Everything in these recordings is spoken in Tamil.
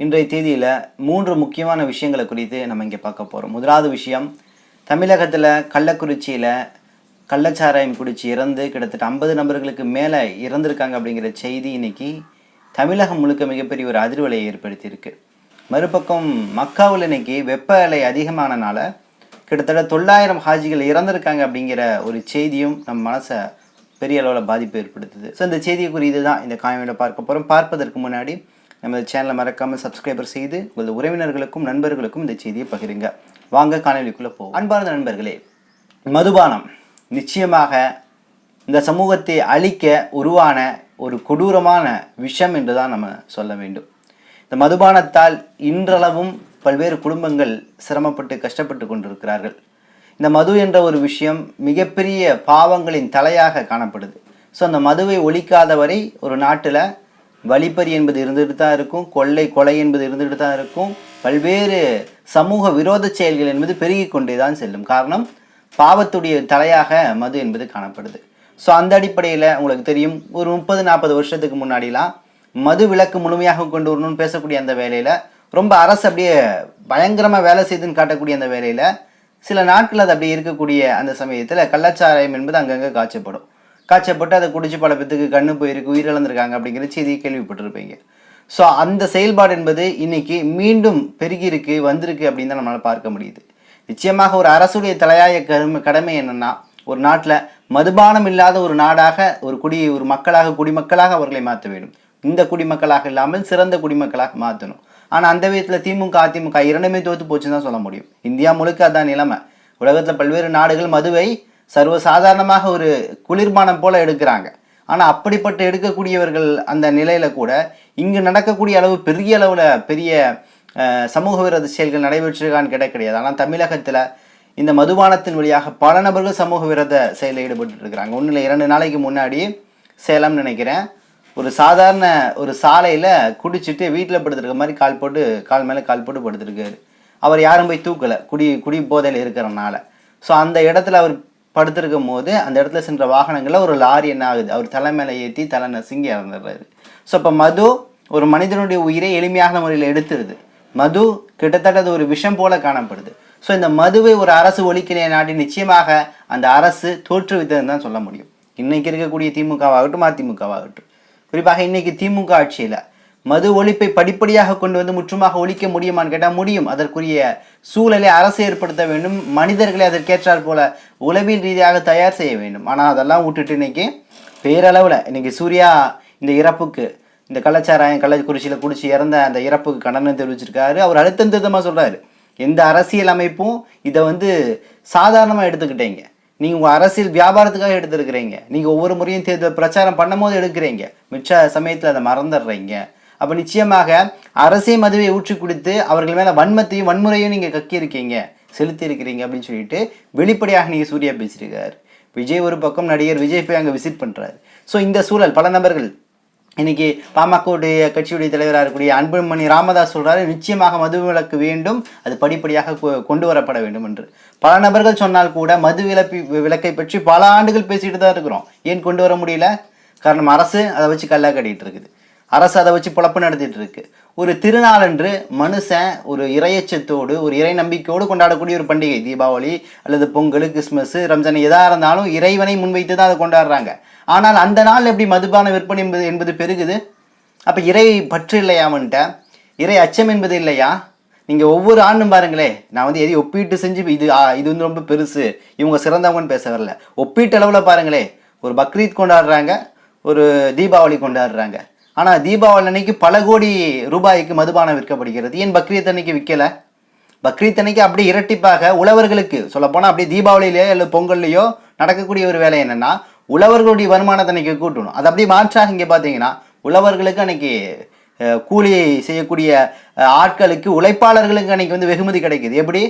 இன்றைய தேதியில் மூன்று முக்கியமான விஷயங்களை குறித்து நம்ம இங்கே பார்க்க போகிறோம் முதலாவது விஷயம் தமிழகத்தில் கள்ளக்குறிச்சியில் கள்ளச்சாராயம் குடிச்சு இறந்து கிட்டத்தட்ட ஐம்பது நபர்களுக்கு மேலே இறந்திருக்காங்க அப்படிங்கிற செய்தி இன்னைக்கு தமிழகம் முழுக்க மிகப்பெரிய ஒரு அதிர்வலையை ஏற்படுத்தியிருக்கு. மறுபக்கம் மக்காவில் இன்னைக்கு வெப்ப அலை அதிகமானனால கிட்டத்தட்ட தொள்ளாயிரம் ஹாஜிகள் இறந்திருக்காங்க அப்படிங்கிற ஒரு செய்தியும் நம் மனசை பெரிய அளவில் பாதிப்பு ஏற்படுத்துது. ஸோ இந்த செய்தியை குறித்து தான் இந்த காணொலியில் பார்க்க போகிறோம் பார்ப்பதற்கு முன்னாடி நமது சேனலை மறக்காமல் சப்ஸ்கிரைபர் செய்து உங்களது உறவினர்களுக்கும் நண்பர்களுக்கும் இந்த செய்தியை பகிருங்க. வாங்க காணொலிக்குள்ளே போவோம். அன்பார்ந்த நண்பர்களே மதுபானம் நிச்சயமாக இந்த சமூகத்தை அழிக்க உருவான ஒரு கொடூரமான விஷம் என்று தான் நம்ம சொல்ல வேண்டும். இந்த மதுபானத்தால் இன்றளவும் பல்வேறு குடும்பங்கள் சிரமப்பட்டு கஷ்டப்பட்டு கொண்டிருக்கிறார்கள். இந்த மது என்ற ஒரு விஷயம் மிகப்பெரிய பாவங்களின் தலையாக காணப்படுது. ஸோ அந்த மதுவை ஒழிக்காத வரை ஒரு நாட்டில் வழிப்பறி என்பது இருந்துகிட்டு தான் இருக்கும் கொள்ளை கொலை என்பது இருந்துகிட்டு தான் இருக்கும். பல்வேறு சமூக விரோத செயல்கள் என்பது பெருகி கொண்டே தான் செல்லும். காரணம் பாவத்துடைய தலையாக மது என்பது காணப்படுது. ஸோ அந்த அடிப்படையில் உங்களுக்கு தெரியும் ஒரு முப்பது நாற்பது வருஷத்துக்கு முன்னாடிலாம் மது விலக்கு முழுமையாக கொண்டு வரணும்னு பேசக்கூடிய அந்த வேலையில் ரொம்ப அரசு அப்படியே பயங்கரமாக வேலை செய்துன்னு காட்டக்கூடிய அந்த வேலையில் சில நாட்கள் அது அப்படியே இருக்கக்கூடிய அந்த சமயத்தில் கள்ளச்சாராயம் என்பது அங்கங்கே காய்ச்சப்படும் காய்ச்சப்பட்டு அதை குடிச்சு பல பேத்துக்கு கண்ணு போயிருக்கு உயிரிழந்திருக்காங்க அப்படிங்கிற செய்தியை கேள்விப்பட்டிருப்பீங்க. ஸோ அந்த செயல்பாடு என்பது இன்னைக்கு மீண்டும் பெருகியிருக்கு வந்திருக்கு அப்படின்னு தான் நம்மளால் பார்க்க முடியுது. நிச்சயமாக ஒரு அரசுடைய தலையாய கருமை கடமை என்னென்னா ஒரு நாட்டில் மதுபானம் இல்லாத ஒரு நாடாக ஒரு குடி ஒரு மக்களாக குடிமக்களாக அவர்களை மாற்ற வேண்டும். இந்த குடிமக்களாக இல்லாமல் சிறந்த குடிமக்களாக மாற்றணும். ஆனால் அந்த விதத்தில் திமுக அதிமுக இரண்டுமே தோற்று போச்சுன்னு தான் சொல்ல முடியும். இந்தியா முழுக்க அதான் நிலைமை. உலகத்தில் பல்வேறு நாடுகள் மதுவை சர்வசாதாரணமாக ஒரு குளிர்பானம் போல் எடுக்கிறாங்க. ஆனால் அப்படிப்பட்ட எடுக்கக்கூடியவர்கள் அந்த நிலையில் கூட இங்கு நடக்கக்கூடிய அளவு பெரிய அளவில் பெரிய சமூக விரோத செயல்கள் நடைபெற்றிருக்கான்னு கேட்ட கிடையாது. ஆனால் தமிழகத்தில் இந்த மதுபானத்தின் வழியாக பல நபர்கள் சமூக விரோத செயலில் ஈடுபட்டு இருக்கிறாங்க. ஒன்றும் இல்லை இரண்டு நாளைக்கு முன்னாடி சேலம் நினைக்கிறேன். ஒரு சாதாரண ஒரு சாலையில் குடிச்சிட்டு வீட்டில் படுத்துருக்க மாதிரி கால் போட்டு கால் மேலே கால் போட்டு படுத்துருக்காரு. அவர் யாரும் போய் தூக்கலை. குடி குடி போதையில் இருக்கிறனால. ஸோ அந்த இடத்துல அவர் படுத்திருக்கும் போது அந்த இடத்துல சென்ற வாகனங்களில் ஒரு லாரி என்ன ஆகுது? அவர் தலை மேலே ஏற்றி தலை நசுங்கி இறந்துடுறாரு. ஸோ இப்போ மது ஒரு மனிதனுடைய உயிரை எளிமையான முறையில் எடுத்துருது. மது கிட்டத்தட்ட அது ஒரு விஷம் போல காணப்படுது. ஸோ இந்த மதுவை ஒரு அரசு ஒழிக்கிற நாட்டி நிச்சயமாக அந்த அரசு தோற்றுவித்ததுன்னு தான் சொல்ல முடியும். இன்னைக்கு இருக்கக்கூடிய திமுகவாகட்டும் அதிமுகவாகட்டும். குறிப்பாக இன்னைக்கு திமுக ஆட்சியில் மது ஒழிப்பை படிப்படியாக கொண்டு வந்து முற்றுமாக ஒழிக்க முடியுமான்னு கேட்டால் முடியும். அதற்குரிய சூழலை அரசு ஏற்படுத்த வேண்டும். மனிதர்களை அதற்கேற்றாற் போல உளவியல் ரீதியாக தயார் செய்ய வேண்டும். ஆனால் அதெல்லாம் விட்டுட்டு இன்னைக்கு பேரளவில் இன்னைக்கு சூர்யா இந்த இறப்புக்கு இந்த கள்ளச்சாராயம் கள்ளக்குறிச்சியில் குடிச்சு இறந்த அந்த இறப்புக்கு கண்டனம் தெரிவிச்சிருக்காரு. அவர் அழுத்தம் திருத்தமாக சொல்கிறாரு எந்த அரசியல் அமைப்பும் இதை வந்து சாதாரணமாக எடுத்துக்கிட்டீங்க. நீங்கள் உங்கள் அரசியல் வியாபாரத்துக்காக எடுத்துருக்கிறீங்க. நீங்கள் ஒவ்வொரு முறையும் தேர்தல் பிரச்சாரம் பண்ணும்போது எடுக்கிறீங்க. மிச்ச சமயத்தில் அதை மறந்துடுறீங்க. அப்போ நிச்சயமாக அரசே மதுவை ஊற்றி கொடுத்து அவர்கள் மேலே வன்மத்தையும் வன்முறையும் நீங்கள் கக்கியிருக்கீங்க. செலுத்தி இருக்கிறீங்க அப்படின்னு சொல்லிட்டு வெளிப்படையாக நீங்கள் சூர்யா பேசியிருக்காரு. விஜய் ஒரு பக்கம் நடிகர் விஜய் போய் அங்கே விசிட் பண்ணுறாரு ஸோ இந்த சூழல் பல நபர்கள் இன்னைக்கு பாமகவுடைய கட்சியுடைய தலைவராக இருக்கக்கூடிய அன்புமணி ராமதாஸ் சொல்கிறாரு நிச்சயமாக மது விலக்கு வேண்டும் அது படிப்படியாக கொ- கொண்டு வரப்பட வேண்டும் என்று. பல நபர்கள் சொன்னால் கூட மது விலப்பி விலக்கை பற்றி பல ஆண்டுகள் பேசிட்டு தான் இருக்கிறோம். ஏன் கொண்டு வர முடியல? காரணம் அரசு அதை வச்சு கல்லா கட்டிகிட்டு இருக்குது. அரசு அதை வச்சு பொழப்பு நடத்திட்டு இருக்கு ஒரு திருநாளன்று மனுஷன் ஒரு இறையச்சத்தோடு ஒரு இறை நம்பிக்கையோடு கொண்டாடக்கூடிய ஒரு பண்டிகை. தீபாவளி அல்லது பொங்கல் கிறிஸ்மஸ் ரம்ஜான் எதாக இருந்தாலும் இறைவனை முன்வைத்து தான் அதை கொண்டாடுறாங்க. ஆனால் அந்த நாள் எப்படி மதுபான விற்பனை என்பது என்பது பெருகுது? அப்போ இறை பற்று இல்லையாமன்ட்ட இறை அச்சம் என்பது இல்லையா? நீங்கள் ஒவ்வொரு ஆண்டும் பாருங்களே நான் வந்து எதையும் ஒப்பீட்டு செஞ்சு இது ஆ, இது வந்து ரொம்ப பெருசு. இவங்க சிறந்தவங்கன்னு பேச வரல. ஒப்பீட்டு அளவில் பாருங்களே ஒரு பக்ரீத் கொண்டாடுறாங்க ஒரு தீபாவளி கொண்டாடுறாங்க. ஆனால் தீபாவளி அன்னைக்கு பல கோடி ரூபாய்க்கு மதுபானம் விற்கப்படுகிறது. ஏன் பக்ரீத் அன்னைக்கு விற்கல பக்ரீத் அன்னைக்கு அப்படியே இரட்டிப்பாக உழவர்களுக்கு சொல்லப்போனால் அப்படியே தீபாவளியிலேயோ இல்லை பொங்கல்லையோ நடக்கக்கூடிய ஒரு வேலை என்னென்னா உழவர்களுடைய வருமானத்தை அன்னைக்கு கூட்டணும். அது அப்படியே மாற்றாக இங்கே பார்த்தீங்கன்னா உழவர்களுக்கு அன்னைக்கு கூலி செய்யக்கூடிய ஆட்களுக்கு உழைப்பாளர்களுக்கு அன்னைக்கு வந்து வெகுமதி கிடைக்குது. எப்படி?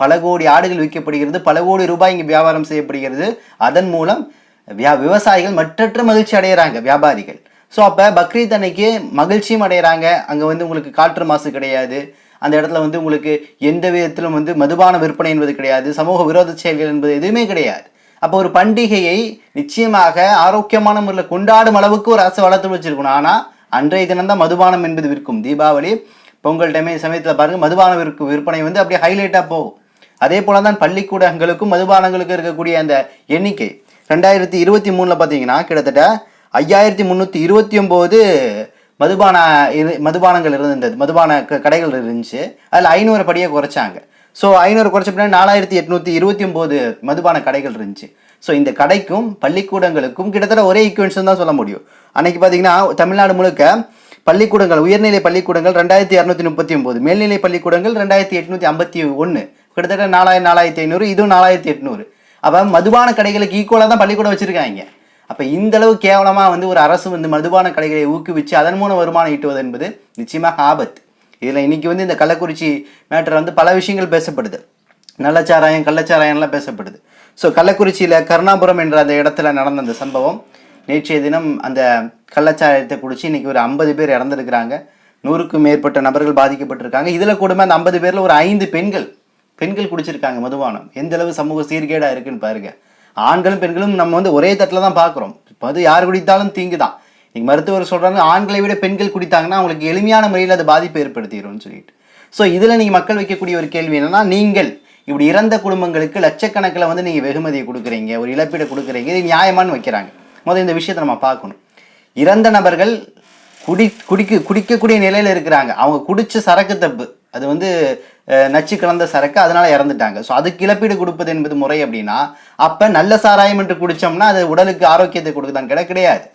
பல கோடி ஆடுகள் விற்கப்படுகிறது பல கோடி ரூபாய் இங்கே வியாபாரம் செய்யப்படுகிறது. அதன் மூலம் வியா விவசாயிகள் மற்றற்ற மகிழ்ச்சி அடைகிறாங்க வியாபாரிகள். ஸோ அப்போ பக்ரீத் அன்னைக்கு மகிழ்ச்சியும் அடைகிறாங்க அங்கே வந்து உங்களுக்கு காற்று மாசு கிடையாது. அந்த இடத்துல வந்து உங்களுக்கு எந்த விதத்திலும் வந்து மதுபான விற்பனை என்பது கிடையாது. சமூக விரோத செயல்கள் என்பது எதுவுமே கிடையாது. அப்போ ஒரு பண்டிகையை நிச்சயமாக ஆரோக்கியமான முறையில் கொண்டாடும் அளவுக்கு ஒரு அரசு வளர்த்து வச்சிருக்கணும். ஆனால் அன்றைய தினம்தான் மதுபானம் என்பது விற்கும். தீபாவளி பொங்கல் டைமே சமயத்தில் பாருங்கள் மதுபான விற்கு விற்பனை வந்து அப்படியே ஹைலைட்டாக போகும். அதே போல தான் பள்ளிக்கூடங்களுக்கும் மதுபானங்களுக்கும் இருக்கக்கூடிய அந்த எண்ணிக்கை. ரெண்டாயிரத்தி இருபத்தி மூணில் பார்த்தீங்கன்னா கிட்டத்தட்ட ஐயாயிரத்தி முந்நூற்றி இருபத்தி ஒம்போது மதுபான இரு மதுபானங்கள் இருந்தது. மதுபான க- கடைகள் இருந்துச்சு. அதில் ஐநூறு படியை குறைச்சாங்க. ஸோ ஐநூறு குறைச்ச பின்னாடி நாலாயிரத்தி எட்நூற்றி இருபத்தி ஒம்பது மதுபான கடைகள் இருந்துச்சு. ஸோ இந்த கடைக்கும் பள்ளிக்கூடங்களுக்கும் கிட்டத்தட்ட ஒரே ஈக்குவன்ஸ் தான் சொல்ல முடியும். அன்னைக்கு பார்த்தீங்கன்னா தமிழ்நாடு முழுக்க பள்ளிக்கூடங்கள் உயர்நிலை பள்ளிக்கூடங்கள் ரெண்டாயிரத்தி இரநூத்தி முப்பத்தி ஒம்பது மேல்நிலை பள்ளிக்கூடங்கள் ரெண்டாயிரத்தி எட்நூற்றி ஐம்பத்தி ஒன்று கிட்டத்தட்ட நாலாயிரம் நாலாயிரத்தி ஐநூறு இதுவும் நாலாயிரத்தி எட்நூறு. அப்போ மதுபான கடைகளுக்கு ஈக்குவலாக தான் பள்ளிக்கூடம் வச்சுருக்காங்க. அப்போ இந்த அளவு கேவலமாக வந்து ஒரு அரசு வந்து மதுபான கடைகளை ஊக்குவிச்சு அதன் மூலம் வருமானம் ஈட்டுவது என்பது நிச்சயமாக ஆபத்து. இதில் இன்னைக்கு வந்து இந்த கள்ளக்குறிச்சி மேட்டர் வந்து பல விஷயங்கள் பேசப்படுது. நல்லச்சாராயம் கள்ளச்சாராயம்லாம் பேசப்படுது. ஸோ கள்ளக்குறிச்சியில் கருணாபுரம் என்ற அந்த இடத்துல நடந்த அந்த சம்பவம் நேற்றைய தினம் அந்த கள்ளச்சாராயத்தை குடிச்சு இன்னைக்கு ஒரு ஐம்பது பேர் இறந்துருக்கிறாங்க. நூறுக்கும் மேற்பட்ட நபர்கள் பாதிக்கப்பட்டிருக்காங்க. இதில் கூடமே அந்த ஐம்பது பேரில் ஒரு ஐந்து பெண்கள் பெண்கள் குடிச்சிருக்காங்க மதுபானம். எந்த அளவு சமூக சீர்கேடாக இருக்குன்னு பாருங்கள் ஆண்களும் பெண்களும் நம்ம வந்து ஒரே தட்டில் தான் பார்க்குறோம். அது யார் குடித்தாலும் தீங்கு தான் இன்னைக்கு மருத்துவர் சொல்கிறாங்க ஆண்களை விட பெண்கள் குடித்தாங்கன்னா அவங்களுக்கு எளிமையான முறையில் அது பாதிப்பு ஏற்படுத்திடும்னு சொல்லிட்டு. ஸோ இதில் நீங்கள் மக்கள் வைக்கக்கூடிய ஒரு கேள்வி என்னென்னா நீங்கள் இப்படி இறந்த குடும்பங்களுக்கு லட்சக்கணக்கில் வந்து நீங்கள் வெகுமதியை கொடுக்குறீங்க ஒரு இழப்பீடு கொடுக்குறீங்க இது நியாயமான்னு வைக்கிறாங்க. முதல் இந்த விஷயத்தை நம்ம பார்க்கணும். இறந்த நபர்கள் குடி குடிக்க குடிக்கக்கூடிய நிலையில் இருக்கிறாங்க. அவங்க குடிச்ச சரக்கு தப்பு. அது வந்து நச்சு கலந்த சரக்கு அதனால இறந்துட்டாங்க. ஸோ அதுக்கு இழப்பீடு கொடுப்பது என்பது முறை அப்படின்னா அப்போ நல்ல சாராயம் என்று குடித்தோம்னா அது உடலுக்கு ஆரோக்கியத்தை கொடுக்குதான் கிட கிடையாது.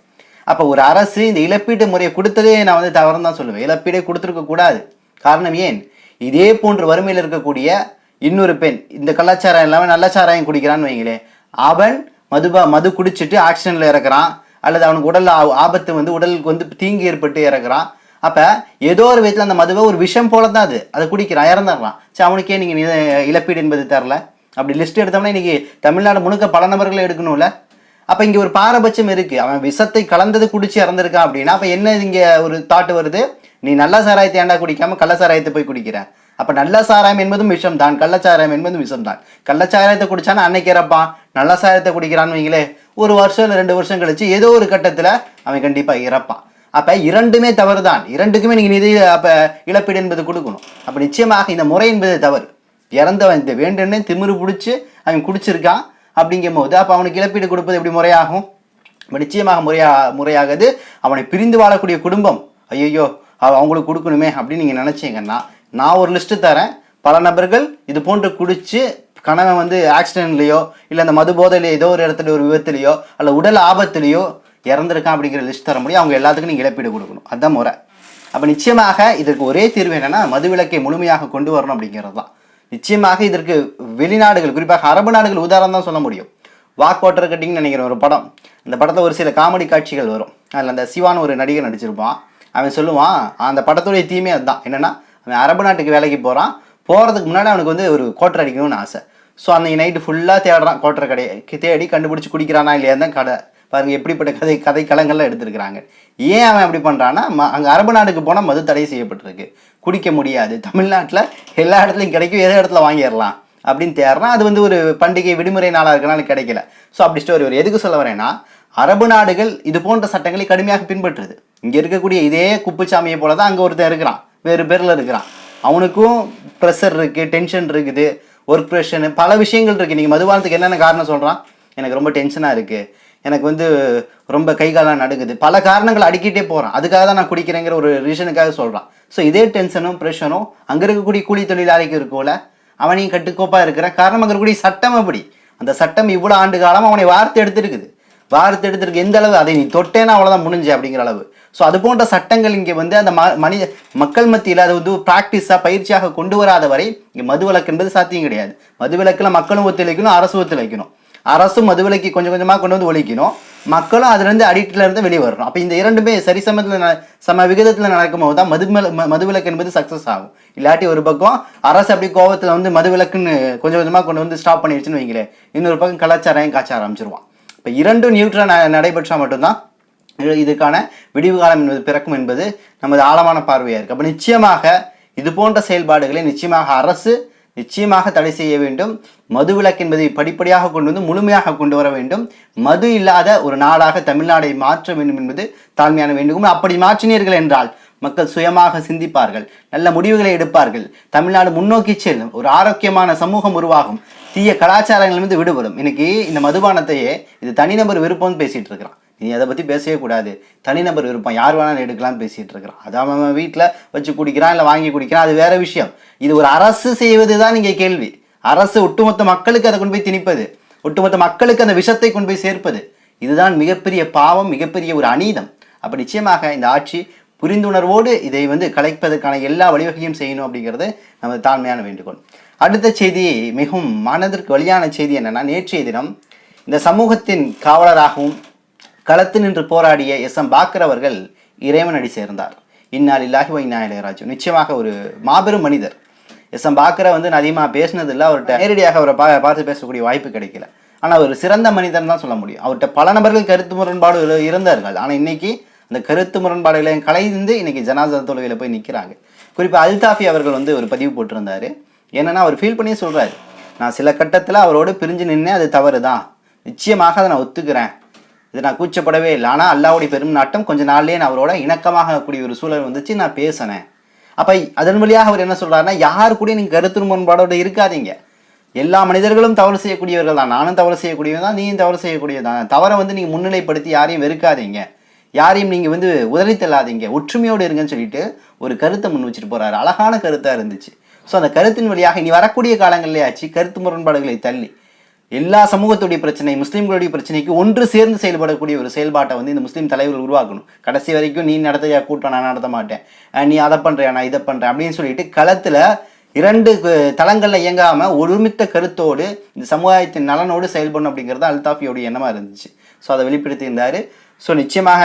அப்போ ஒரு அரசு இந்த இழப்பீட்டு முறையை கொடுத்ததே நான் வந்து தவறுன்னு தான் சொல்லுவேன். இழப்பீடே கொடுத்துருக்க கூடாது. காரணம் ஏன்? இதே போன்று வறுமையில் இருக்கக்கூடிய இன்னொரு பெண் இந்த கலாச்சாரம் இல்லாமல் நல்ல சாராயம் குடிக்கிறான்னு வைங்களேன். அவன் மதுபா மது குடிச்சிட்டு ஆக்சிடென்ட்ல இறக்குறான். அல்லது அவனுக்கு உடல் ஆ- ஆபத்து வந்து உடலுக்கு வந்து தீங்கு ஏற்பட்டு இறக்குறான். அப்போ ஏதோ ஒரு விதத்தில் அந்த மதுவை ஒரு விஷம் போல தான் அது. அதை குடிக்கிறான் இறந்துடுறான். சரி அவனுக்கே நீங்கள் இழப்பீடு என்பது தரல அப்படி லிஸ்ட் எடுத்தோம்னா இன்னைக்கு தமிழ்நாடு முழுக்க பல நபர்களை எடுக்கணும்ல. அப்போ இங்கே ஒரு பாரபட்சம் இருக்குது அவன் விஷத்தை கலந்தது குடிச்சு இறந்துருக்கான் அப்படின்னா அப்போ என்ன இங்கே ஒரு தாட் வருது? நீ நல்ல சாராயத்தை ஏன்டா குடிக்காமல் கள்ள சாராயத்தை போய் குடிக்கிற? அப்போ நல்ல சாராயம் என்பதும் விஷம் தான் கள்ளச்சாராயம் என்பதும் விஷம் தான். கள்ளச்சாராயத்தை குடிச்சானா அன்னைக்கு இறப்பான். நல்ல சாராயத்தை குடிக்கிறான்னு வைங்களே ஒரு வருஷம் இல்லை ரெண்டு வருஷம் கழிச்சு ஏதோ ஒரு கட்டத்தில் அவன் கண்டிப்பாக இறப்பான். அப்போ இரண்டுமே தவறு தான் இரண்டுக்குமே நீங்கள் நிதி அப்போ இழப்பீடு என்பது கொடுக்கணும். அப்போ நிச்சயமாக இந்த முறை என்பது தவறு. இறந்தவன் இந்த வேண்டுன்னு திமிரு பிடிச்சி அவன் குடிச்சிருக்கான் அப்படிங்கும் போது அப்போ அவனுக்கு இழப்பீடு கொடுப்பது எப்படி முறையாகும்? இப்போ நிச்சயமாக முறையா முறையாகுது. அவனை பிரிந்து வாழக்கூடிய குடும்பம் ஐயோ அவங்களுக்கு கொடுக்கணுமே அப்படின்னு நீங்கள் நினச்சிங்கன்னா நான் ஒரு லிஸ்ட்டு தரேன். பல நபர்கள் இது போன்று குடித்து கணவன் வந்து ஆக்சிடென்ட்லேயோ இல்லை அந்த மது போதையிலையோ ஏதோ ஒரு இடத்துல ஒரு விபத்துலையோ அல்ல உடல் ஆபத்துலேயோ இறந்துருக்கான் அப்படிங்கிற லிஸ்ட் தர முடியும். அவங்க எல்லாத்துக்கும் நீங்கள் இழப்பீடு கொடுக்கணும். அதுதான் முறை. அப்போ நிச்சயமாக இதற்கு ஒரே தீர்வு என்னென்னா மதுவிலக்கை முழுமையாக கொண்டு வரணும் அப்படிங்கிறது தான். நிச்சயமாக இதற்கு வெளிநாடுகள் குறிப்பாக அரபு நாடுகள் உதாரணம் தான் சொல்ல முடியும். வாக் வாட்டர் கட்டிங்னு நினைக்கிறேன் ஒரு படம். இந்த படத்தில் ஒரு சில காமெடி காட்சிகள் வரும். அதில் அந்த சிவான் ஒரு நடிகர் நடிச்சிருப்பான். அவன் சொல்லுவான் அந்த படத்துடைய தீமே அதுதான். என்னென்னா அவன் அரபு நாட்டுக்கு வேலைக்கு போகிறான் போகிறதுக்கு முன்னாடி அவனுக்கு வந்து ஒரு கோட்டர் அடிக்கணும்னு ஆசை. ஸோ அன்னைக்கு நைட்டு ஃபுல்லாக தேடுறான் கோட்டர் கடையை. தேடி கண்டுபிடிச்சி குடிக்கிறானா இல்லையா தான் கடை பாருங்கள் எப்படிப்பட்ட கதை கதை களங்கள்லாம் எடுத்திருக்கிறாங்க. ஏன் அவன் அப்படி பண்ணுறான்னா அங்கே அரபு நாடுக்கு போனால் மது தடை செய்யப்பட்டிருக்கு. குடிக்க முடியாது. தமிழ்நாட்டில் எல்லா இடத்துலையும் கிடைக்கும். எதோ இடத்துல வாங்கிடலாம் அப்படின்னு தேர்னா அது வந்து ஒரு பண்டிகை விடுமுறை நாளாக இருக்கனால கிடைக்கல. ஸோ அப்படி ஸ்டோரி ஒரு எதுக்கு சொல்ல வரேன்னா அரபு நாடுகள் இது போன்ற சட்டங்களை கடுமையாக பின்பற்றுது. இங்கே இருக்கக்கூடிய இதே குப்புச்சாமியை போல தான் அங்கே ஒருத்தன் இருக்கிறான். வேறு பேரில் இருக்கிறான். அவனுக்கும் ப்ரெஷர் இருக்குது டென்ஷன் இருக்குது ஒர்க் ப்ரெஷனு பல விஷயங்கள் இருக்குது நீங்கள் மதுபானத்துக்கு என்னென்ன காரணம் சொல்கிறான் எனக்கு ரொம்ப டென்ஷனாக இருக்குது எனக்கு வந்து ரொம்ப கை காலம் நடுங்குது. பல காரணங்கள் அடிக்கிட்டே போகிறான் அதுக்காக தான் நான் குடிக்கிறேங்கிற ஒரு ரீசனுக்காக சொல்கிறான் ஸோ இதே டென்ஷனும் ப்ரெஷரும் அங்கே இருக்கக்கூடிய கூலி தொழிலாளிக்கு இருக்கோல அவனையும் கட்டுக்கோப்பாக இருக்கிற காரணம் அங்கே இருக்கக்கூடிய சட்டம் அப்படி. அந்த சட்டம் இவ்வளோ ஆண்டு காலம் அவனை வார்த்தை எடுத்துருக்குது. வார்த்தை எடுத்துருக்கு எந்த அளவு? அதை நீ தொட்டேன்னா அவ்வளோதான் முடிஞ்சு அப்படிங்கிற அளவு. ஸோ அது போன்ற சட்டங்கள் இங்கே வந்து அந்த ம மனித மக்கள் மத்தியில் அது வந்து ப்ராக்டிஸாக பயிற்சியாக கொண்டு வராத வரை இங்கே மதுவிலக்கு என்பது சாத்தியம் கிடையாது. மதுவிலக்கில் மக்களும் ஒத்துழைக்கணும் அரசு ஒத்துழைக்கணும். அரசும் மதுவிலக்கி கொஞ்சம் கொஞ்சமாக கொண்டு வந்து ஒழிக்கணும். மக்களும் அதுலேருந்து அடிக்ட்ல இருந்து வெளியே வரணும். அப்போ இந்த இரண்டுமே சரி சமத்தில் சம விகிதத்தில் நடக்கும்போது தான் மது மதுவிலக்கு என்பது சக்ஸஸ் ஆகும். இல்லாட்டி ஒரு பக்கம் அரசு அப்படி கோவத்தில் வந்து மதுவிலக்குன்னு கொஞ்சம் கொஞ்சமாக கொண்டு வந்து ஸ்டாப் பண்ணிடுச்சுன்னு வைங்களேன் இன்னொரு பக்கம் கலாச்சாரம் காய்ச்ச ஆரம்பிச்சிருவான். இப்போ இரண்டும் நியூட்ரல் நடைபெற்றால் மட்டும்தான் இது- இதுக்கான விடிவு காலம் என்பது பிறக்கும் என்பது நமது ஆழமான பார்வையாக இருக்குது அப்போ நிச்சயமாக இது போன்ற செயல்பாடுகளை நிச்சயமாக அரசு நிச்சயமாக தடை செய்ய வேண்டும். மது விலக்கு என்பதை படிப்படியாக கொண்டு வந்து முழுமையாக கொண்டு வர வேண்டும். மது இல்லாத ஒரு நாடாக தமிழ்நாடை மாற்ற வேண்டும் என்பது தாழ்மையான வேண்டுகோள். அப்படி மாற்றினீர்கள் என்றால் மக்கள் சுயமாக சிந்திப்பார்கள். நல்ல முடிவுகளை எடுப்பார்கள். தமிழ்நாடு முன்னோக்கி செல்லும் ஒரு ஆரோக்கியமான சமூகம் உருவாகும். தீய கலாச்சாரங்களிலிருந்து விடுபடும். இன்னைக்கு இந்த மதுபானத்தையே இது தனிநபர் விருப்பம்னு பேசிட்டு இருக்கிறான். நீ அதை பற்றி பேசவே கூடாது. தனிநபர் விருப்பம். யார் வேணாலும் எடுக்கலாம்னு பேசிகிட்டு இருக்கிறான். அது அவன் வீட்டில் வச்சு குடிக்கிறான் இல்லை வாங்கி குடிக்கிறான் அது வேறு விஷயம். இது ஒரு அரசு செய்வது தான் இங்கே கேள்வி. அரசு ஒட்டுமொத்த மக்களுக்கு அதை கொண்டு போய் திணிப்பது. ஒட்டுமொத்த மக்களுக்கு அந்த விஷத்தை கொண்டு போய் சேர்ப்பது. இதுதான் மிகப்பெரிய பாவம் மிகப்பெரிய ஒரு அநீதம். அப்போ நிச்சயமாக இந்த ஆட்சி புரிந்துணர்வோடு இதை வந்து கலைப்பதற்கான எல்லா வழிவகையும் செய்யணும் அப்படிங்கிறது நமது தாழ்மையான வேண்டுகோள். அடுத்த செய்தி மிகவும் மனதிற்கு வழியான செய்தி என்னென்னா நேற்றைய தினம் இந்த சமூகத்தின் காவலராகவும் களத்து நின்று போராடிய எஸ் எம் பாக்கர் அவர்கள் இறைவனடி சேர்ந்தார். இன்னால் இல்லாஹி வைனா நிச்சயமாக ஒரு மாபெரும் மனிதர். எஸ் எம் பாக்கரை வந்து நான் அதிகமாக பேசினதில்லை. அவர்கிட்ட நேரடியாக அவரை பா பார்த்து பேசக்கூடிய வாய்ப்பு கிடைக்கல. ஆனால் ஒரு சிறந்த மனிதன் தான் சொல்ல முடியும். அவர்கிட்ட பல நபர்கள் கருத்து முரண்பாடு இருந்தார்கள். ஆனால் இன்னைக்கு அந்த கருத்து முரண்பாடுகளை கலைந்து இன்னைக்கு ஜனாசா தொழுகையில் போய் நிற்கிறாங்க குறிப்பாக அல்தாஃபி அவர்கள் வந்து ஒரு பதிவு போட்டிருந்தார். என்னென்னா அவர் ஃபீல் பண்ணி சொல்கிறாரு நான் சில கட்டத்தில் அவரோடு பிரிஞ்சு நின்னேன். அது தவறு தான் நிச்சயமாக அதை நான் ஒத்துக்கிறேன். இது நான் கூச்சப்படவே இல்லை. ஆனால் அல்லாவுடைய பெரும் நாட்டம் கொஞ்ச நாள்லேயே நான் அவரோட இணக்கமாக கூடிய ஒரு சூழல் வந்துச்சு நான் பேசினேன். அப்போ அதன் வழியாக அவர் என்ன சொல்கிறாருன்னா யார் கூட நீங்கள் கருத்து முரண்பாடோட இருக்காதீங்க. எல்லா மனிதர்களும் தவறு செய்யக்கூடியவர்கள் தான். நானும் தவறு செய்யக்கூடியவன் தான் நீயும் தவறு செய்யக்கூடியது தான். தவறை வந்து நீங்கள் முன்னிலைப்படுத்தி யாரையும் வெறுக்காதீங்க. யாரையும் நீங்கள் வந்து உதறி தள்ளாதீங்க. ஒற்றுமையோடு இருங்கன்னு சொல்லிட்டு ஒரு கருத்தை முன் வச்சுட்டு போகிறாரு அழகான கருத்தாக இருந்துச்சு. ஸோ அந்த கருத்தின் வழியாக இனி வரக்கூடிய காலங்களிலே ஆச்சு கருத்து முரண்பாடுகளை தள்ளி. எல்லா சமூகத்துடைய பிரச்சனை முஸ்லீம்களுடைய பிரச்சனைக்கு ஒன்று சேர்ந்து செயல்படக்கூடிய ஒரு செயல்பாட்டை வந்து இந்த முஸ்லீம் தலைவர்கள் உருவாக்கணும். கடைசி வரைக்கும் நீ நடத்தையா கூட்டம் நான் நடத்த மாட்டேன். நீ அதை பண்ணுறியா நான் இதை பண்ணுறேன் அப்படின்னு சொல்லிட்டு களத்தில் இரண்டு தளங்களில் இயங்காமல் ஒருமித்த கருத்தோடு இந்த சமுதாயத்தின் நலனோடு செயல்படணும் அப்படிங்கிறது அல்தாஃபியோடைய எண்ணமா இருந்துச்சு. ஸோ அதை வெளிப்படுத்தியிருந்தார். ஸோ நிச்சயமாக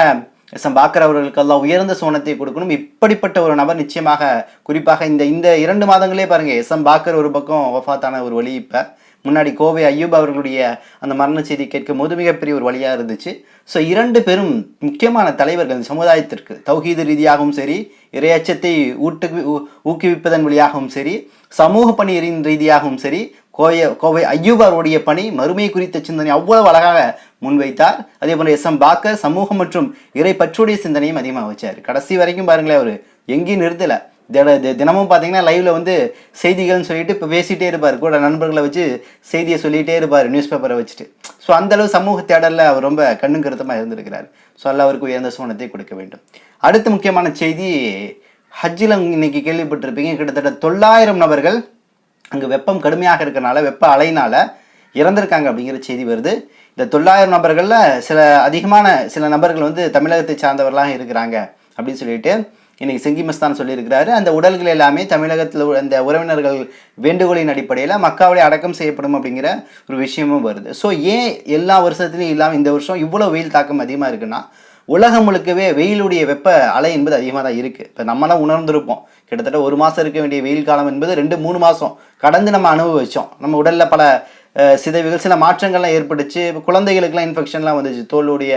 எஸ் எம் பாக்கர் அவர்களுக்கெல்லாம் உயர்ந்த சோனத்தை கொடுக்கணும். இப்படிப்பட்ட ஒரு நபர் நிச்சயமாக குறிப்பாக இந்த இந்த இரண்டு மாதங்களே பாருங்கள் எஸ் எம் பாக்கர் ஒரு பக்கம் வஃபாத்தான ஒரு வழி இப்போ. முன்னாடி கோவை ஐயூப் அவர்களுடைய அந்த மரண செய்தி கேட்கும் போது மிகப்பெரிய ஒரு வழியாக இருந்துச்சு. ஸோ இரண்டு பெரும் முக்கியமான தலைவர்கள் சமுதாயத்திற்கு தௌஹீது ரீதியாகவும் சரி இரையச்சத்தை ஊட்டு ஊ- ஊக்குவிப்பதன் வழியாகவும் சரி சமூக பணியின் ரீதியாகவும் சரி கோய கோவை ஐயூப் அவருடைய பணி மறுமை குறித்த சிந்தனை அவ்வளவு அழகாக முன்வைத்தார். அதே போல் எஸ் எம் பாக்கர் சமூகம் மற்றும் இறை பற்றுடைய சிந்தனையும் அதிகமாக வச்சார். கடைசி வரைக்கும் பாருங்களேன் அவர் எங்கேயும் நிறுத்தலை. தின- தினமும் பார்த்தீங்கன்னா லைவ்ல வந்து செய்திகள்னு சொல்லிட்டு இப்போ பேசிகிட்டே இருப்பார். கூட நண்பர்களை வச்சு செய்தியை சொல்லிகிட்டே இருப்பார் நியூஸ் பேப்பரை வச்சுட்டு ஸோ அந்தளவு சமூக தேடலில் அவர் ரொம்ப கண்ணும் கருத்தமாக இருந்திருக்கிறார். ஸோ அல்ல அவருக்கு உயர்ந்த சோனத்தை கொடுக்க வேண்டும். அடுத்த முக்கியமான செய்தி ஹஜ்ஜில் இன்னைக்கு கேள்விப்பட்டிருப்பீங்க. கிட்டத்தட்ட தொள்ளாயிரம் நபர்கள் அங்கே வெப்பம் கடுமையாக இருக்கிறனால வெப்ப அலையினால் இறந்திருக்காங்க அப்படிங்கிற செய்தி வருது. இந்த தொள்ளாயிரம் நபர்களில் சில அதிகமான சில நபர்கள் வந்து தமிழகத்தை சார்ந்தவர்களாக இருக்கிறாங்க அப்படின்னு சொல்லிட்டு இன்னைக்கு செங்கி மஸ்தான் சொல்லியிருக்கிறாரு. அந்த உடல்கள் எல்லாமே தமிழகத்தில் உள்ள அந்த உறவினர்கள் வேண்டுகோளின் அடிப்படையில் மக்காவிலே அடக்கம் செய்யப்படும் அப்படிங்கிற ஒரு விஷயமும் வருது. ஸோ ஏன் எல்லா வருஷத்துலையும் இல்லாமல் இந்த வருஷம் இவ்வளோ வெயில் தாக்கம் அதிகமாக இருக்குன்னா உலகம் முழுக்கவே வெயிலுடைய வெப்ப அலை என்பது அதிகமாக தான் இருக்குது இப்போ நம்மளாம் உணர்ந்திருப்போம். கிட்டத்தட்ட ஒரு மாதம் இருக்க வேண்டிய வெயில் காலம் என்பது ரெண்டு மூணு மாதம் கடந்து நம்ம அனுபவிச்சோம். நம்ம உடலில் பல சிதைவுகள் சில மாற்றங்கள்லாம் ஏற்பட்டுச்சு. இப்போ குழந்தைகளுக்குலாம் இன்ஃபெக்ஷன்லாம் வந்துச்சு. தோலுடைய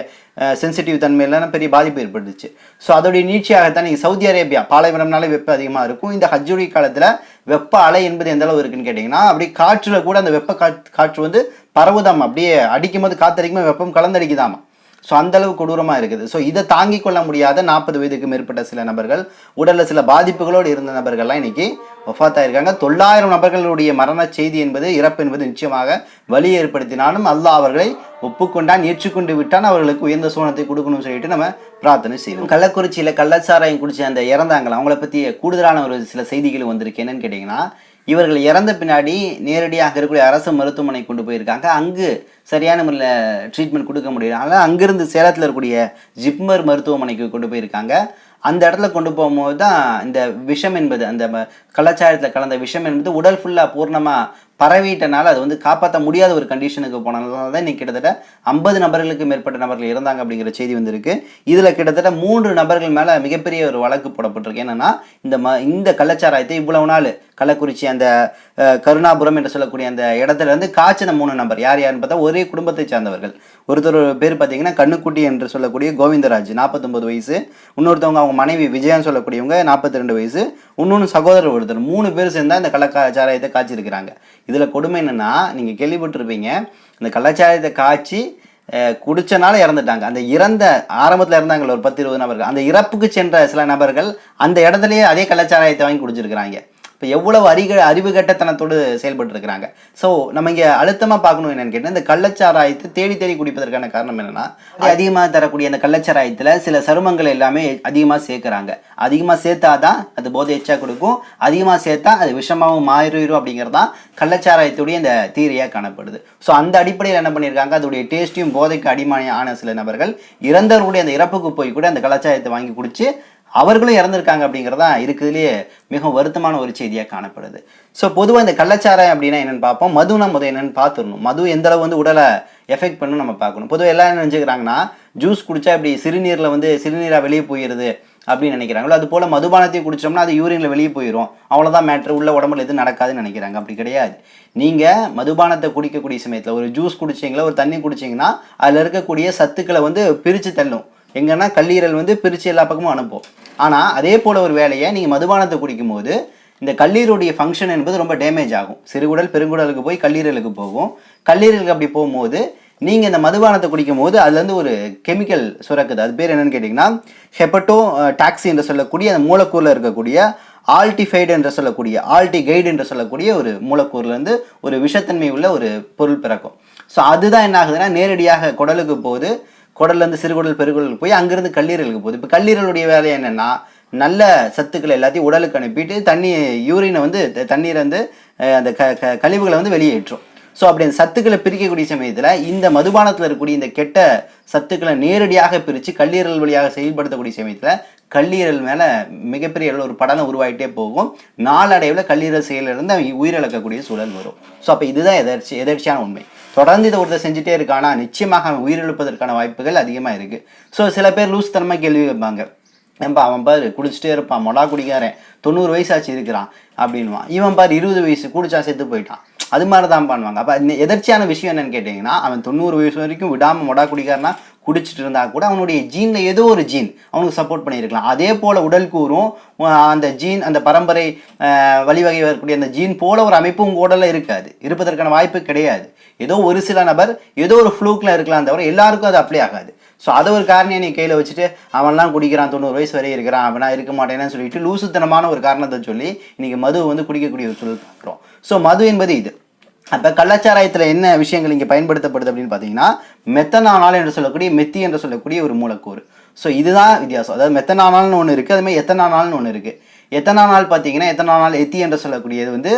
சென்சிட்டிவ் தன்மையிலாம் பெரிய பாதிப்பு ஏற்பட்டுச்சு. ஸோ அதோடைய நீட்சியாகத்தான் நீங்கள் சவுதி அரேபியா பாலைவனம்னாலே வெப்பம் அதிகமாக இருக்கும். இந்த ஹஜ்ஜுடைய காலத்தில் வெப்ப அலை என்பது எந்த அளவு இருக்குன்னு கேட்டிங்கன்னா அப்படியே காற்றில் கூட அந்த வெப்ப காற்று காற்று வந்து பரவுதாம். அப்படியே அடிக்கும் போது காத்தடிக்குமே வெப்பம் கலந்தடிக்குதாமா. ஸோ அந்த அளவு கொடூரமாக இருக்குது. ஸோ இதை தாங்கிக் கொள்ள முடியாத நாற்பது வயதுக்கு மேற்பட்ட சில நபர்கள் உடலில் சில பாதிப்புகளோடு இருந்த நபர்கள்லாம் இன்றைக்கி ஒஃபாத்தாயிருக்காங்க தொள்ளாயிரம் நபர்களுடைய மரண செய்தி என்பது இறப்பு என்பது நிச்சயமாக வழி ஏற்படுத்தினாலும் அல்லாஹ் அவர்களை ஒப்புக்கொண்டான் ஏற்றுக்கொண்டு விட்டான் அவர்களுக்கு உயர்ந்த சோனத்தை கொடுக்கணும்னு சொல்லிட்டு நம்ம பிரார்த்தனை செய்வோம். கள்ளக்குறிச்சியில் கள்ளச்சாராயம் குடிச்சு அந்த இறந்தாங்களா அவங்கள பற்றி கூடுதலான ஒரு சில செய்திகள் வந்திருக்கு. என்னன்னு கேட்டிங்கன்னா இவர்கள் இறந்த பின்னாடி நேரடியாக அங்கே இருக்கக்கூடிய அரசு மருத்துவமனை கொண்டு போயிருக்காங்க. அங்கு சரியான முறையில் ட்ரீட்மெண்ட் கொடுக்க முடியல. அதனால் அங்கிருந்து சேலத்தில் இருக்கக்கூடிய ஜிப்மர் மருத்துவமனைக்கு கொண்டு போயிருக்காங்க. அந்த இடத்துல கொண்டு போகும்போது தான் இந்த விஷம் என்பது அந்த கலாச்சாரத்தில் கலந்த விஷம் என்பது உடல் ஃபுல்லாக பூர்ணமாக பரவிட்டனால அது வந்து காப்பாற்ற முடியாத ஒரு கண்டிஷனுக்கு போனதுனால தான் இன்னைக்கு கிட்டத்தட்ட ஐம்பது நபர்களுக்கு மேற்பட்ட நபர்கள் இறந்தாங்க அப்படிங்கிற செய்தி வந்திருக்கு. இதில் கிட்டத்தட்ட மூன்று நபர்கள் மேலே மிகப்பெரிய ஒரு வழக்கு போடப்பட்டிருக்கு. என்னன்னா இந்த ம இந்த கலாச்சாரத்தை இவ்வளவு நாள் கள்ளக்குறிச்சி அந்த கருணாபுரம் என்று சொல்லக்கூடிய அந்த இடத்துல இருந்து காய்ச்சின மூணு நபர் யார் யாருன்னு பார்த்தா ஒரே குடும்பத்தை சார்ந்தவர்கள். ஒருத்தர் பேர் பார்த்தீங்கன்னா கண்ணுக்குட்டி என்று சொல்லக்கூடிய கோவிந்தராஜ் நாற்பத்தொம்பது வயசு. இன்னொருத்தவங்க அவங்க மனைவி விஜயான்னு சொல்லக்கூடியவங்க நாற்பத்தி ரெண்டு வயசு. இன்னொன்று சகோதரர் ஒருத்தர். மூணு பேர் சேர்ந்தால் இந்த கள்ளச்சாராயத்தை காய்ச்சிருக்கிறாங்க. இதில் கொடுமை என்னென்னா நீங்கள் கேள்விப்பட்டிருப்பீங்க இந்த கள்ளச்சாராயத்தை காய்ச்சி அஹ், குடிச்சனால இறந்துட்டாங்க. அந்த இறந்த ஆரம்பத்தில் இறந்தாங்களே ஒரு பத்து இருபது நபர்கள். அந்த இறப்புக்கு சென்ற சில நபர்கள் அந்த இடத்துலயே அதே கலாச்சாரத்தை வாங்கி குடிச்சிருக்கிறாங்க. இப்போ எவ்வளவு அறிக அறிவு கட்டத்தனத்தோடு செயல்பட்டு இருக்கிறாங்க ஸோ நம்ம இங்கே அழுத்தமாக பார்க்கணும் என்னன்னு கேட்டால் இந்த கள்ளச்சாராயத்தை தேடி தேடி குடிப்பதற்கான காரணம் என்னன்னா அதிகமாக தரக்கூடிய அந்த கள்ளச்சாராயத்தில் சில சருமங்கள் எல்லாமே அதிகமாக சேர்க்குறாங்க. அதிகமாக சேர்த்தாதான் அது போதை எச்சா கொடுக்கும். அதிகமாக சேர்த்தா அது விஷமாவும் மாறிடும் அப்படிங்கிறது தான் கள்ளச்சாராயத்துடைய இந்த தீரியாக காணப்படுது. ஸோ அந்த அடிப்படையில் என்ன பண்ணியிருக்காங்க அதோடைய டேஸ்ட்டையும் போதைக்கு அடிமான ஆன சில நபர்கள் இறந்தவருடைய அந்த இறப்புக்கு போய் கூட அந்த கள்ளச்சாராயத்தை வாங்கி குடிச்சு அவர்களும் இறந்துருக்காங்க அப்படிங்கிறதா இருக்குதுலேயே மிகவும் வருத்தமான ஒரு செய்தியாக காணப்படுது. ஸோ பொதுவாக இந்த கள்ளச்சாராயம் அப்படின்னா என்னென்னு பார்ப்போம். மதுனா முதல் என்னென்னு பார்த்துடணும். மது எந்த அளவு வந்து உடலை எஃபெக்ட் பண்ணும் நம்ம பார்க்கணும். பொதுவாக எல்லாம் என்ன நினச்சிக்கிறாங்கன்னா ஜூஸ் குடிச்சா இப்படி சிறுநீரில் வந்து சிறுநீராக வெளியே போயிடுது அப்படின்னு நினைக்கிறாங்களோ அது போல் மதுபானத்தையும் குடிச்சோம்னா அது யூரினில் வெளியே போயிடும் அவ்வளோதான் மேட்ரு உள்ள உடம்புல எதுவும் நடக்காதுன்னு நினைக்கிறாங்க. அப்படி கிடையாது. நீங்கள் மதுபானத்தை குடிக்கக்கூடிய சமயத்தில் ஒரு ஜூஸ் குடிச்சிங்களா ஒரு தண்ணி குடிச்சீங்கன்னா அதில் இருக்கக்கூடிய சத்துக்களை வந்து பிரித்து தள்ளும். எங்கன்னா கல்லீரல் வந்து பிரித்து எல்லா பக்கமும் அனுப்பும். ஆனால் அதே போல் ஒரு வேலையை நீங்கள் மதுபானத்தை குடிக்கும்போது இந்த கல்லீரலுடைய ஃபங்க்ஷன் என்பது ரொம்ப டேமேஜ் ஆகும். சிறுகுடல் பெருங்குடலுக்கு போய் கல்லீரலுக்கு போகும். கல்லீரலுக்கு அப்படி போகும்போது நீங்கள் இந்த மதுபானத்தை குடிக்கும் போது அதுலேருந்து ஒரு கெமிக்கல் சுரக்குது. அது பேர் என்னென்னு கேட்டிங்கன்னா ஹெப்பட்டோ டாக்ஸி என்று சொல்லக்கூடிய அந்த மூலக்கூறில் இருக்கக்கூடிய ஆல்டிஃபைடு என்று சொல்லக்கூடிய ஆல்டிகைடு என்று சொல்லக்கூடிய ஒரு மூலக்கூறுலேருந்து ஒரு விஷத்தன்மை உள்ள ஒரு பொருள் பிறக்கும். ஸோ அதுதான் என்ன ஆகுதுன்னா நேரடியாக குடலுக்கு போகுது குடல்லேருந்து சிறுகுடல் பெருகுடலுக்கு போய் அங்கேருந்து கல்லீரலுக்கு போகுது. இப்போ கல்லீரலுடைய வேலை என்னென்னா நல்ல சத்துக்களை எல்லாத்தையும் உடலுக்கு அனுப்பிட்டு தண்ணி யூரினை வந்து த- தண்ணீரை வந்து அந்த க க- கழிவுகளை வந்து வெளியேற்றும். ஸோ அப்படி அந்த சத்துக்களை பிரிக்கக்கூடிய சமயத்தில் இந்த மதுபானத்தில் இருக்கக்கூடிய இந்த கெட்ட சத்துக்களை நேரடியாக பிரித்து கல்லீரல் வழியாக செயல்படுத்தக்கூடிய சமயத்தில் கல்லீரல் மேலே மிகப்பெரிய அளவில் ஒரு படலம் உருவாகிட்டே போகும். நாளடைவில் கல்லீரல் செயலிலிருந்து அவன் உயிரிழக்கக்கூடிய சூழல் வரும். ஸோ அப்போ இதுதான் எதர்ச்சி எதர்ச்சியான உண்மை. தொடர்ந்து இதை ஒருத்தர் செஞ்சுட்டே இருக்கானா நிச்சயமாக அவன் உயிரிழப்பதற்கான வாய்ப்புகள் அதிகமாக இருக்குது ஸோ சில பேர் லூஸ் தனமாக கேள்வி வைப்பாங்க ஏன்பா அவன் பாரு குடிச்சிட்டே இருப்பான் மொடா குடிக்காரன் தொண்ணூறு வயசாச்சு இருக்கிறான் அப்படின்வான் இவன் பாரு இருபது வயசு குடிச்சா செத்து போயிட்டான். அது மாதிரி தான் பண்ணுவாங்க. அப்போ எதர்ச்சியான விஷயம் என்னன்னு கேட்டிங்கன்னா அவன் தொண்ணூறு வயசு வரைக்கும் விடாமல் மொடா குடிக்காரனா குடிச்சிட்டு இருந்தா கூட அவனுடைய ஜீனில் ஏதோ ஒரு ஜீன் அவனுக்கு சப்போர்ட் பண்ணியிருக்கலாம். அதே போல் உடல் கூறும் அந்த ஜீன் அந்த பரம்பரை வழிவகை வரக்கூடிய அந்த ஜீன் போல ஒரு அமைப்பு உங்கள் உடலில் இருக்காது. இருப்பதற்கான வாய்ப்பு கிடையாது. ஏதோ ஒரு சில நபர் ஏதோ ஒரு ஃப்ளூக்கில் இருக்கலாம் தவிர எல்லாருக்கும் அது அப்ளை ஆகாது. ஸோ அதை ஒரு காரணியை நீ கையில் வச்சுட்டு அவன்லாம் குடிக்கிறான் தொண்ணூறு வயசு வரை இருக்கிறான் அவனா இருக்க மாட்டேன்னு சொல்லிட்டு லூசுத்தனமான ஒரு காரணத்தை சொல்லி இன்றைக்கி மது வந்து குடிக்கக்கூடிய ஒரு சூழல் பார்க்குறோம். ஸோ மது என்பது இது. அப்போ கள்ளச்சாராயத்தில் என்ன விஷயங்கள் இங்கே பயன்படுத்தப்படுது அப்படின்னு பார்த்தீங்கன்னா மெத்தனானால் என்று சொல்லக்கூடிய மெத்தி என்று சொல்லக்கூடிய ஒரு மூலக்கூறு. ஸோ இதுதான் வித்தியாசம். அதாவது மெத்தனானால்னு ஒன்று இருக்குது அதுமாதிரி எத்தனானால்னு ஒன்று இருக்குது எத்தனானால் பார்த்தீங்கன்னா எத்தனானால் எத்தி என்று சொல்லக்கூடியது வந்து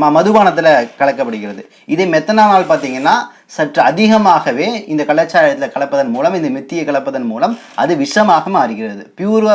ம மதுபானத்தில் கலக்கப்படுகிறது. இதே மெத்தனானால் பார்த்தீங்கன்னா சற்று அதிகமாகவே இந்த கலாச்சாரத்தில் கலப்பதன் மூலம் இந்த மெத்தியை கலப்பதன் மூலம் அது விஷமாக மாறுகிறது. பியூரா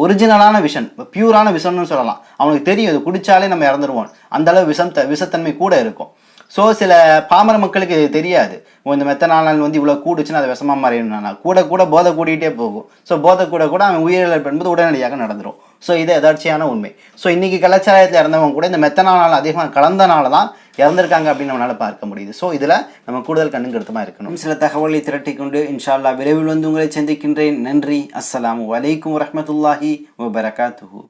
ஒரிஜினலான விஷம் பியூரான விஷம்னு சொல்லலாம். அவனுக்கு தெரியும் இது குடித்தாலே நம்ம இறந்துருவோம். அந்தளவு விஷம் த- விஷத்தன்மை கூட இருக்கும். ஸோ சில பாமர மக்களுக்கு இது தெரியாது. இந்த மெத்தனால் வந்து இவ்வளோ கூடுச்சுன்னா அது விஷமாக மாறிடணும்னா கூட கூட போதை கூடிட்டே போகும். ஸோ போதை கூட கூட அவன் உயிரிழப்பு என்பது உடனடியாக நடந்துடும் ஸோ இது எதாச்சியான உண்மை. ஸோ இன்றைக்கி கலாச்சாரத்தில் இறந்தவங்க கூட இந்த மெத்தனால் அதிகமாக கலந்தனால தான் இறந்திருக்காங்க அப்படின்னு நம்மளால பார்க்க முடியுது. ஸோ இதில் நம்ம கூடுதல் கண்ணுங்கருத்தமாக இருக்கணும். சில தகவலை திரட்டி கொண்டு இன்ஷால்லா விரைவில் வந்து உங்களை சந்திக்கின்றேன். நன்றி. அஸ்ஸலாமு அலைக்கும் வரஹ்மத்துல்லாஹி வபரகாத்துஹு.